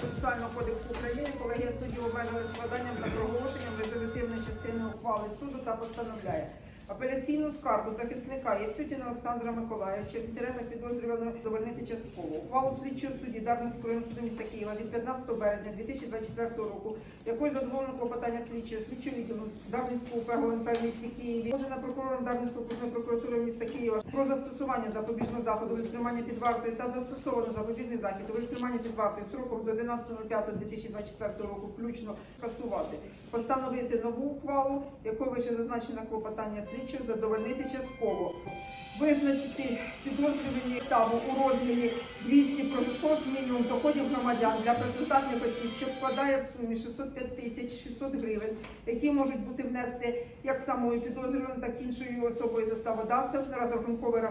процесуального кодексу України колегія суддів обмежує складанням та проголошенням резолютивної частини ухвали суду та постановляє апеляційну скаргу захисника Євсютіна Олександра Миколаївича в інтересах підозрюваного задовольнити частково. Ухвалу слідчого судді Дарницького суду міста Києва від 15 березня 2024 року, якою задоволено клопотання слідчого слідчого відділу Дарницького УП ГУНП в місті Києві, положена прокурором Дарницької окружної прокуратури міста Києва про застосування запобіжного заходу від тримання під вартою та застосовано запобіжний захід у тримання під вартою сроком до 11.05.2024 року включно скасувати, постановити нову ухвалу, якою вище зазначено клопотання слідчого задовольнити частково. Визначити підозрювані ставу у розмірі 200 прожиткових мінімум доходів громадян для працездатних осіб, що складає в сумі 605 тисяч 600 гривень, які можуть бути внести як самою підозрюваною, так і іншою особою заставодавцем на un povero